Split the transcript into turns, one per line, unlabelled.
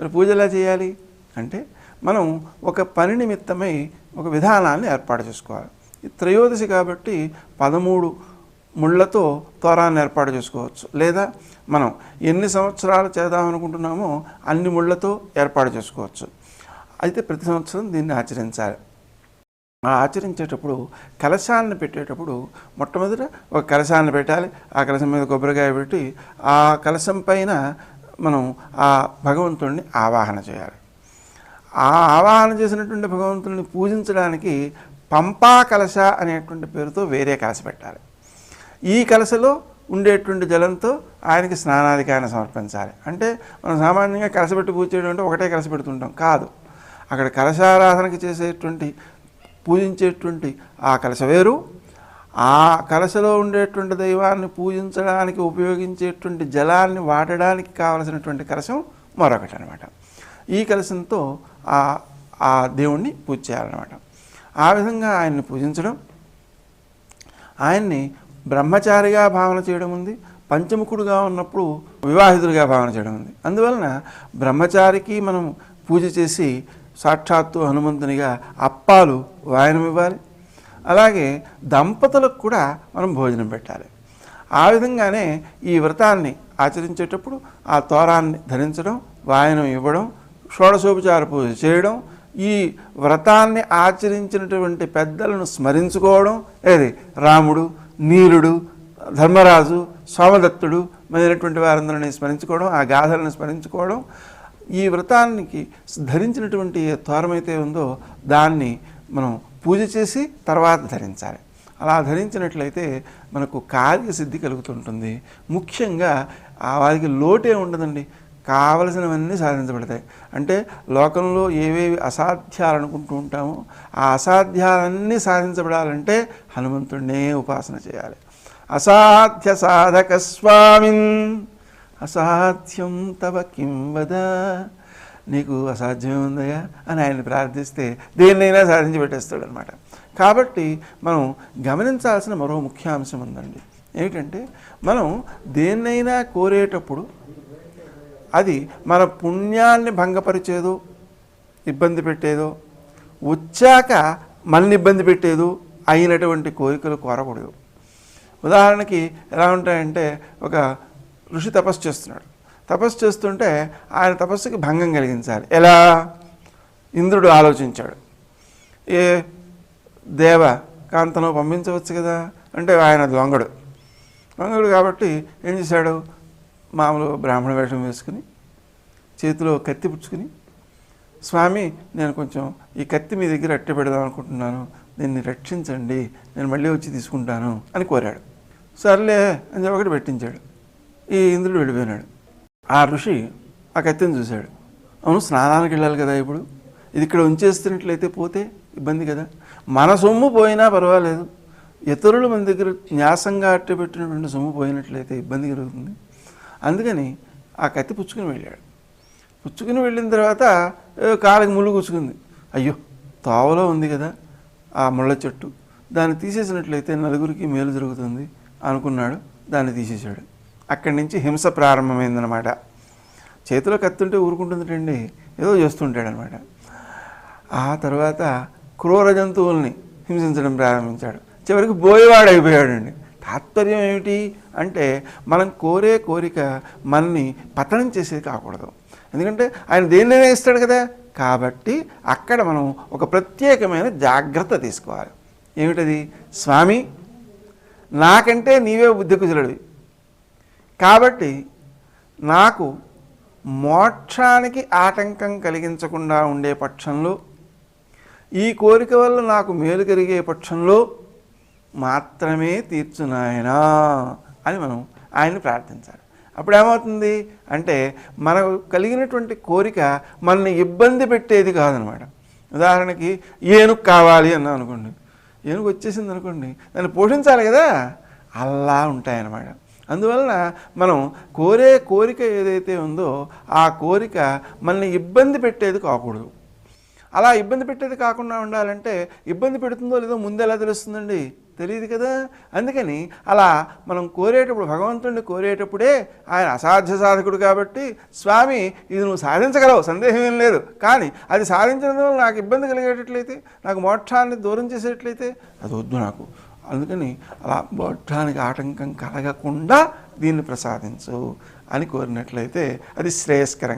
మరి పూజ ఎలా చేయాలి? అంటే మనం ఒక పని నిమిత్తమై ఒక విధానాన్ని ఏర్పాటు చేసుకోవాలి. ఈ త్రయోదశి కాబట్టి పదమూడు ముళ్ళతో తోరాన్ని ఏర్పాటు చేసుకోవచ్చు. లేదా మనం ఎన్ని సంవత్సరాలు చేద్దాం అనుకుంటున్నామో అన్ని ముళ్ళతో ఏర్పాటు చేసుకోవచ్చు. అయితే ప్రతి సంవత్సరం దీన్ని ఆచరించాలి. ఆ ఆచరించేటప్పుడు కలశాలను పెట్టేటప్పుడు మొట్టమొదట ఒక కలశాన్ని పెట్టాలి. ఆ కలశం మీద కొబ్బరికాయ పెట్టి ఆ కలశం పైన మనం ఆ భగవంతుడిని ఆవాహన చేయాలి. ఆ ఆవాహన చేసినటువంటి భగవంతుడిని పూజించడానికి పంపా కలశ అనేటువంటి పేరుతో వేరే కలశ పెట్టాలి. ఈ కలశలో ఉండేటువంటి జలంతో ఆయనకి స్నానాధికారాన్ని సమర్పించాలి. అంటే మనం సామాన్యంగా కలశ పెట్టి పూజ చేయడం అంటే ఒకటే కలశ పెడుతుంటాం. కాదు. అక్కడ కలశారాధనకి చేసేటువంటి పూజించేటువంటి ఆ కలశ వేరు ఆ కలశలో ఉండేటువంటి దైవాన్ని పూజించడానికి ఉపయోగించేటువంటి జలాన్ని వాడడానికి కావలసినటువంటి కలశం మరొకటి అనమాట ఈ కలశంతో ఆ ఆ దేవుణ్ణి పూజ చేయాలన్నమాట. ఆ విధంగా ఆయన్ని పూజించడం ఆయన్ని బ్రహ్మచారిగా భావన చేయడం ఉంది పంచముఖుడుగా ఉన్నప్పుడు వివాహితుడిగా భావన చేయడం ఉంది. అందువలన బ్రహ్మచారికి మనం పూజ చేసి సాక్షాత్తు హనుమంతునిగా అప్పాలు వాయనం ఇవ్వాలి అలాగే దంపతులకు కూడా మనం భోజనం పెట్టాలి. ఆ విధంగానే ఈ వ్రతాన్ని ఆచరించేటప్పుడు ఆ తోరాన్ని ధరించడం వాయనం ఇవ్వడం షోడశోపచార పూజ చేయడం ఈ వ్రతాన్ని ఆచరించినటువంటి పెద్దలను స్మరించుకోవడం ఏది? రాముడు నీలుడు ధర్మరాజు సోమదత్తుడు మొదలైనటువంటి వారందరిని స్మరించుకోవడం ఆ గాథలను స్మరించుకోవడం ఈ వ్రతానికి ధరించినటువంటి తోరమైతే ఉందో దాన్ని మనం పూజ చేసి తర్వాత ధరించాలి. అలా ధరించినట్లయితే మనకు కార్యసిద్ధి కలుగుతుంటుంది. ముఖ్యంగా ఆ వారికి లోటే ఉండదండి. కావలసినవన్నీ సాధించబడతాయి. అంటే లోకంలో ఏవేవి అసాధ్యాలు అనుకుంటూ ఉంటామో ఆ అసాధ్యాలన్నీ సాధించబడాలంటే హనుమంతుడినే ఉపాసన చేయాలి. అసాధ్య సాధక స్వామిన్. అసాధ్యం తవ కిం వద. నీకు అసాధ్యమే ఉందయ్యా అని ఆయన ప్రార్థిస్తే దేన్నైనా సాధించి పెట్టేస్తాడు అనమాట కాబట్టి మనం గమనించాల్సిన మరో ముఖ్యాంశం ఉందండి. ఏమిటంటే మనం దేన్నైనా కోరేటప్పుడు అది మన పుణ్యాన్ని భంగపరిచేదో ఇబ్బంది పెట్టేదో వచ్చాక మనల్ని ఇబ్బంది పెట్టేదో అయినటువంటి కోరికలు కోరకూడదు. ఉదాహరణకి ఎలా ఉంటాయంటే ఒక ఋషి తపస్సు చేస్తున్నాడు. తపస్సు చేస్తుంటే ఆయన తపస్సుకి భంగం కలిగించాలి. ఎలా? ఇంద్రుడు ఆలోచించాడు. ఏ దేవ కాంతను పంపించవచ్చు కదా? అంటే ఆయన దొంగడు. దొంగడు కాబట్టి ఏం చేశాడు? మామూలు బ్రాహ్మణ వేషం వేసుకుని చేతిలో కత్తి పుచ్చుకుని స్వామి నేను కొంచెం ఈ కత్తి మీ దగ్గర అట్టె పెడదాం అనుకుంటున్నాను. దీన్ని రక్షించండి. నేను మళ్ళీ వచ్చి తీసుకుంటాను అని కోరాడు. సర్లే అని చెప్పి ఒకటి పెట్టించాడు. ఈ ఇంద్రుడు వెళ్ళిపోయినాడు ఆ ఋషి ఆ కత్తిని చూశాడు. అవును స్నానానికి వెళ్ళాలి కదా ఇప్పుడు? ఇది ఇక్కడ ఉంచేస్తున్నట్లయితే పోతే ఇబ్బంది కదా? మన సొమ్ము పోయినా పర్వాలేదు. ఇతరులు మన దగ్గర న్యాసంగా అట్టబెట్టినటువంటి సొమ్ము పోయినట్లయితే ఇబ్బంది కలుగుతుంది. అందుకని ఆ కత్తి పుచ్చుకుని వెళ్ళాడు. పుచ్చుకుని వెళ్ళిన తర్వాత కాళ్ళకి ముళ్ళు గుచ్చుకుంది. అయ్యో తోవలో ఉంది కదా ఆ ముళ్ళ చెట్టు. దాన్ని తీసేసినట్లయితే నలుగురికి మేలు జరుగుతుంది అనుకున్నాడు. దాన్ని తీసేశాడు. అక్కడి నుంచి హింస ప్రారంభమైందనమాట చేతిలో కత్తుంటే ఊరుకుంటుందిటండి. ఏదో చేస్తుంటాడనమాట ఆ తర్వాత క్రూర జంతువుల్ని హింసించడం ప్రారంభించాడు. చివరికి బోయేవాడు అయిపోయాడండి తాత్పర్యం ఏమిటి అంటే మనం కోరే కోరిక మనని పతనం చేసేది కాకూడదు. ఎందుకంటే ఆయన దేన్నైనా ఇస్తాడు కదా. కాబట్టి అక్కడ మనం ఒక ప్రత్యేకమైన జాగ్రత్త తీసుకోవాలి. ఏమిటది? స్వామి నాకంటే నీవే బుద్ధికుజులడివి కాబట్టి నాకు మోక్షానికి ఆటంకం కలిగించకుండా ఉండే పక్షంలో ఈ కోరిక వల్ల నాకు మేలు కలిగే పక్షంలో మాత్రమే తీర్చునాయనా అని మనం ఆయన్ని ప్రార్థించాలి. అప్పుడు ఏమవుతుంది అంటే మనకు కలిగినటువంటి కోరిక మనల్ని ఇబ్బంది పెట్టేది కాదనమాట. ఉదాహరణకి ఏనుగు కావాలి అన్నా అనుకోండి. ఏనుగు వచ్చేసింది అనుకోండి దాన్ని పోషించాలి కదా? అలా ఉంటాయన్నమాట. అందువలన మనం కోరే కోరిక ఏదైతే ఉందో ఆ కోరిక మనల్ని ఇబ్బంది పెట్టేది కాకూడదు. అలా ఇబ్బంది పెట్టేది కాకుండా ఉండాలంటే ఇబ్బంది పెడుతుందో లేదో ముందు ఎలా తెలుస్తుందండి? తెలియదు కదా? అందుకని అలా మనం కోరేటప్పుడు భగవంతుడిని కోరేటప్పుడే ఆయన అసాధ్య సాధకుడు కాబట్టి స్వామి ఇది నువ్వు సాధించగలవు సందేహం ఏం లేదు. కానీ అది సాధించడం వల్ల నాకు ఇబ్బంది కలిగేటట్లయితే నాకు మోక్షాన్ని దూరం చేసేటట్లయితే అది వద్దు నాకు. అందుకని అలా మోక్షానికి ఆటంకం కలగకుండా దీన్ని ప్రసాదించు అని కోరినట్లయితే అది శ్రేయస్కరంగా